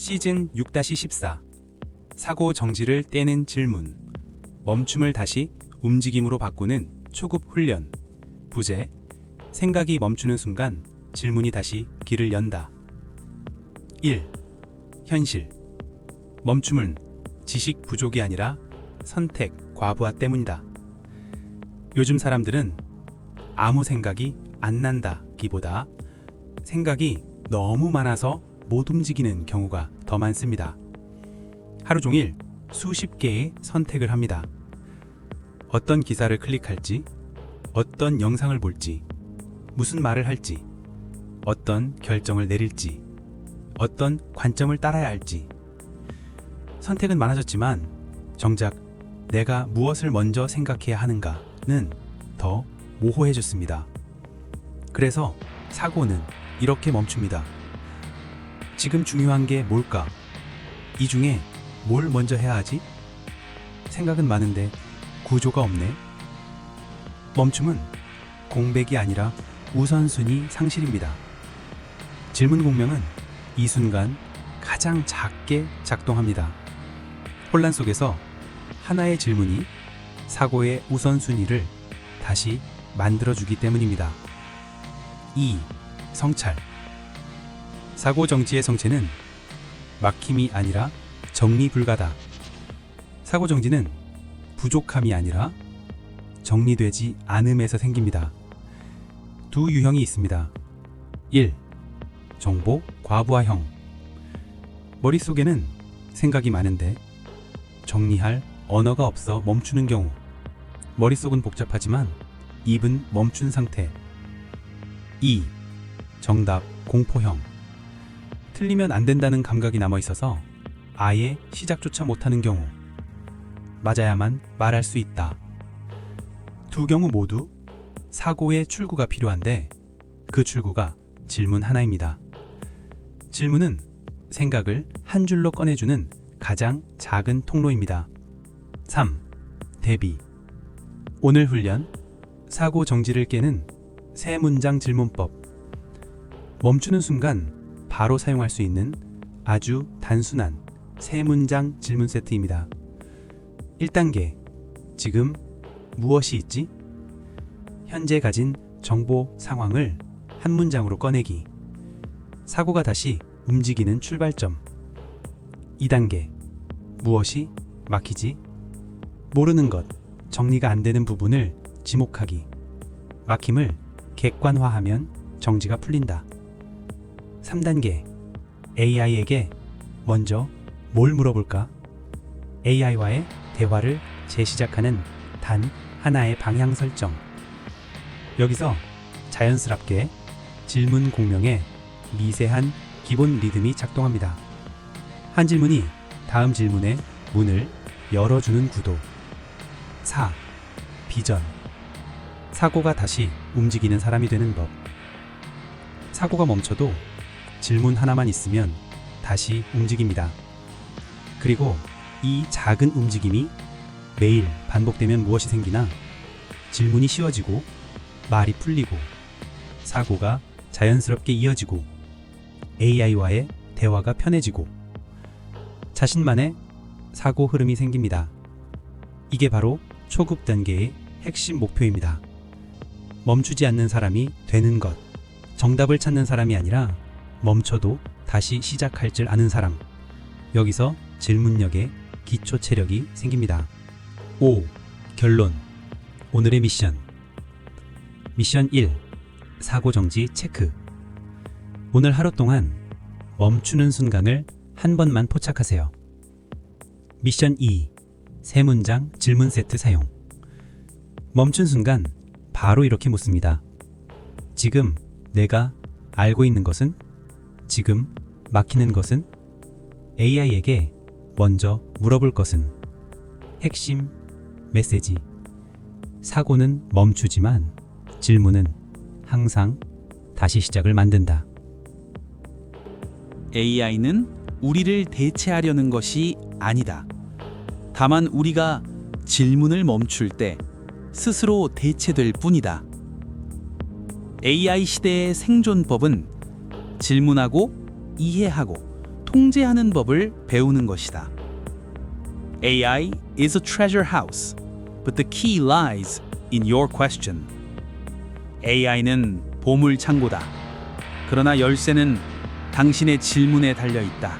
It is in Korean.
시즌 6-14 사고 정지를 떼는 질문. 멈춤을 다시 움직임으로 바꾸는 초급 훈련. 부제 생각이 멈추는 순간 질문이 다시 길을 연다. 1. 현실. 멈춤은 지식 부족이 아니라 선택 과부하 때문이다. 요즘 사람들은 아무 생각이 안 난다 기보다 생각이 너무 많아서 못 움직이는 경우가 더 많습니다. 하루 종일 수십 개의 선택을 합니다. 어떤 기사를 클릭할지, 어떤 영상을 볼지, 무슨 말을 할지, 어떤 결정을 내릴지, 어떤 관점을 따라야 할지. 선택은 많아졌지만 정작 내가 무엇을 먼저 생각해야 하는가는 더 모호해졌습니다. 그래서 사고는 이렇게 멈춥니다. 지금 중요한 게 뭘까? 이 중에 뭘 먼저 해야 하지? 생각은 많은데 구조가 없네. 멈춤은 공백이 아니라 우선순위 상실입니다. 질문 공명은 이 순간 가장 작게 작동합니다. 혼란 속에서 하나의 질문이 사고의 우선순위를 다시 만들어주기 때문입니다. 2. 성찰 사고 정지의 성체는 막힘이 아니라 정리 불가다. 사고 정지는 부족함이 아니라 정리되지 않음에서 생깁니다. 두 유형이 있습니다. 1. 정보 과부하형. 머릿속에는 생각이 많은데 정리할 언어가 없어 멈추는 경우. 머릿속은 복잡하지만 입은 멈춘 상태. 2. 정답 공포형. 틀리면 안 된다는 감각이 남아 있어서 아예 시작조차 못하는 경우. 맞아야만 말할 수 있다. 두 경우 모두 사고의 출구가 필요한데 그 출구가 질문 하나입니다. 질문은 생각을 한 줄로 꺼내주는 가장 작은 통로입니다. 3. 대비. 오늘 훈련 사고 정지를 깨는 세 문장 질문법. 멈추는 순간 바로 사용할 수 있는 아주 단순한 세 문장 질문 세트입니다. 1단계. 지금 무엇이 있지? 현재 가진 정보 상황을 한 문장으로 꺼내기. 사고가 다시 움직이는 출발점. 2단계. 무엇이 막히지? 모르는 것, 정리가 안 되는 부분을 지목하기. 막힘을 객관화하면 정지가 풀린다. 3단계. AI에게 먼저 뭘 물어볼까? AI와의 대화를 재시작하는 단 하나의 방향 설정. 여기서 자연스럽게 질문 공명에 미세한 기본 리듬이 작동합니다. 한 질문이 다음 질문의 문을 열어주는 구도. 4. 비전. 사고가 다시 움직이는 사람이 되는 법. 사고가 멈춰도 질문 하나만 있으면 다시 움직입니다. 그리고 이 작은 움직임이 매일 반복되면 무엇이 생기나 질문이 쉬워지고 말이 풀리고 사고가 자연스럽게 이어지고 AI와의 대화가 편해지고 자신만의 사고 흐름이 생깁니다. 이게 바로 초급 단계의 핵심 목표입니다. 멈추지 않는 사람이 되는 것. 정답을 찾는 사람이 아니라 멈춰도 다시 시작할 줄 아는 사람. 여기서 질문력에 기초 체력이 생깁니다. 5. 결론. 오늘의 미션. 미션 1. 사고 정지 체크. 오늘 하루 동안 멈추는 순간을 한 번만 포착하세요. 미션 2. 세 문장 질문 세트 사용. 멈춘 순간 바로 이렇게 묻습니다. 지금 내가 알고 있는 것은? 지금 막히는 것은? AI에게 먼저 물어볼 것은? 핵심 메시지. 사고는 멈추지만 질문은 항상 다시 시작을 만든다. AI는 우리를 대체하려는 것이 아니다. 다만 우리가 질문을 멈출 때 스스로 대체될 뿐이다. AI 시대의 생존법은 질문하고 이해하고 통제하는 법을 배우는 것이다. AI is a treasure house, but the key lies in your question. AI는 보물 창고다. 그러나 열쇠는 당신의 질문에 달려 있다.